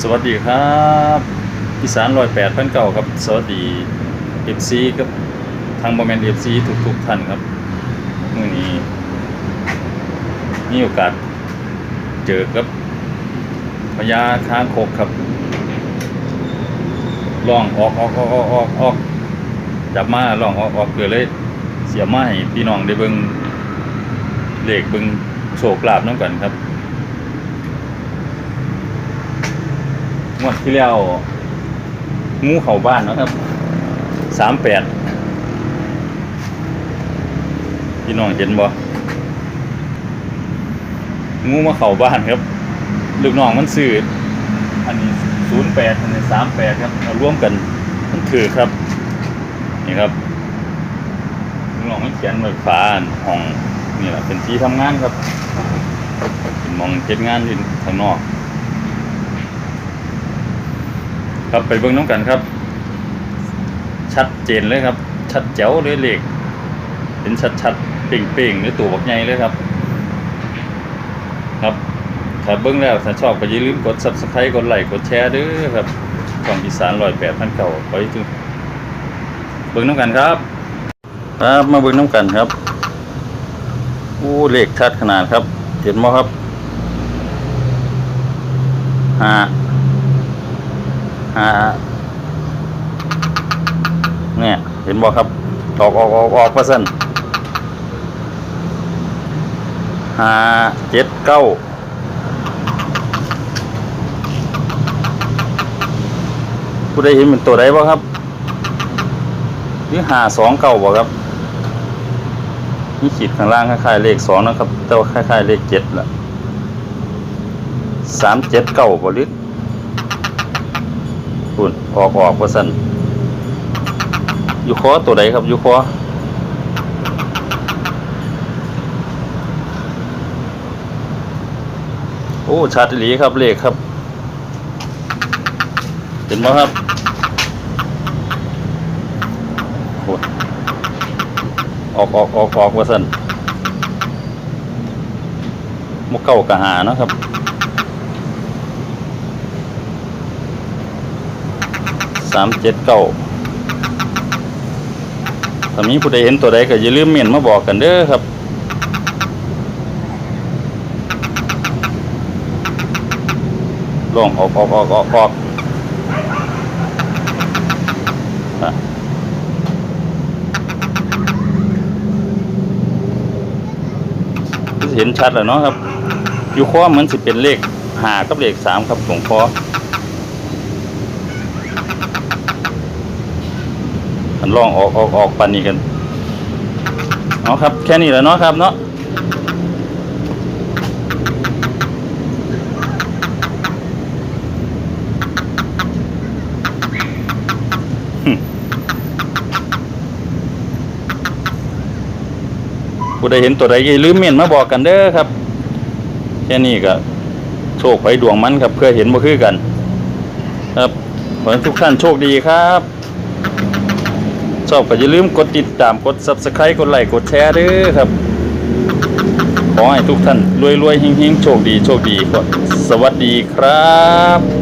สวัสดีครับอีสานร้อยแปดพันเก่าครับ สวัสดีเอฟซีกับทางบอมแมนเอฟซีทุกทุกๆท่านครับมื่อนี้มีโอกาสเจอกับพญาค้างคกครับลองออกออกออกออกออกออกจับมาลองออกออกเกิดเลย เสียมาให้พี่น้องได้เบิงเหลขเบิงโชคลาภน้ำกันครับ งวดที่แล้วงูเข่าบ้านนะครับสามแปดพี่น้องเห็นบ่งูมาเข่าบ้านครับ ลูกน้องมันซื้ออันนี้ศูนย์แปดอันนี้สามแปดครับเอาร่วมกันมันถือครับ นี่ครับลูกน้องมันเขียนไว้ฝาห้องนี่แหละเป็นที่ทำงานครับมองเจ็ดงานที่ข้างนอก ครับไปเบิ่งน้องกันครับ ชัดเจนเลยครับ ชัดแจ๋วเลยเหลขเห็นชัดๆเป่งเป่งๆหรือตัวบักใหญ่เลยครับ ครับถ้าเบิ่งแล้วถ้าชอบก็อย่าลืมกด subscribe กดไลค์กดแชร์ด้อครับช่องอีสานร้อยแปดพันเก่าไปถึงเบิ่งน้องกันครับ ครับมาเบิ่งน้องกันครับอู้เลขชัดขนาดครับ เห็นไหมครับห้า หาเนี่ย เห็นบ่ครับออกออกออกออกเปอร์เซ็นต์ห้าเจ็ดเก้าผู้ใดเห็นเป็นตัวใดบ่ครับหรือหาสองเก้าบ่ครับนี่ขีดข้างล่างคล้ายๆเลขสองนะครับ แต่ว่าคล้ายๆเลขเจ็ดละสามเจ็ดเก้าบ่หรือ ปุ่นออกออกว่าสั่นอยู่คอตัวใดครับอยู่คอโอ้ชัดอีหลีครับเลขครับ เห็นไหมครับโอ้ออกออกออกออกว่าสั่นมุกเก้ากะหานะครับ สามเจ็ดเก้าถ้ามีผู้ใดเห็นตัวใดก็อย่าลืมเมียนมาบอกกันเด้อครับ ลองออกออกออกออกออกเห็นชัดแล้วเนาะครับ อยู่ข้อเหมือนสิเป็นเลขหากับเลขสามครับของคอันลองออกออกออกปันนี้กันเอาครับ แค่นี้แหล้วเนาะครับเนาะหึผู้ใดเห็นตัวใดอย่าลืมเมียนมาบอกกันเด้อครับ แค่นี้ก็โชคไปดวงมันครับ เพื่อเห็นบ่คือกัน ครับขอให้ทุกท่านโชคดีครับ ชอบก็อย่าลืมกดติดตามกด subscribe กดไลค์กดแชร์ด้วยครับ ขอให้ทุกท่านรวยๆเฮงๆโชคดีโชคดีครับ สวัสดีครับ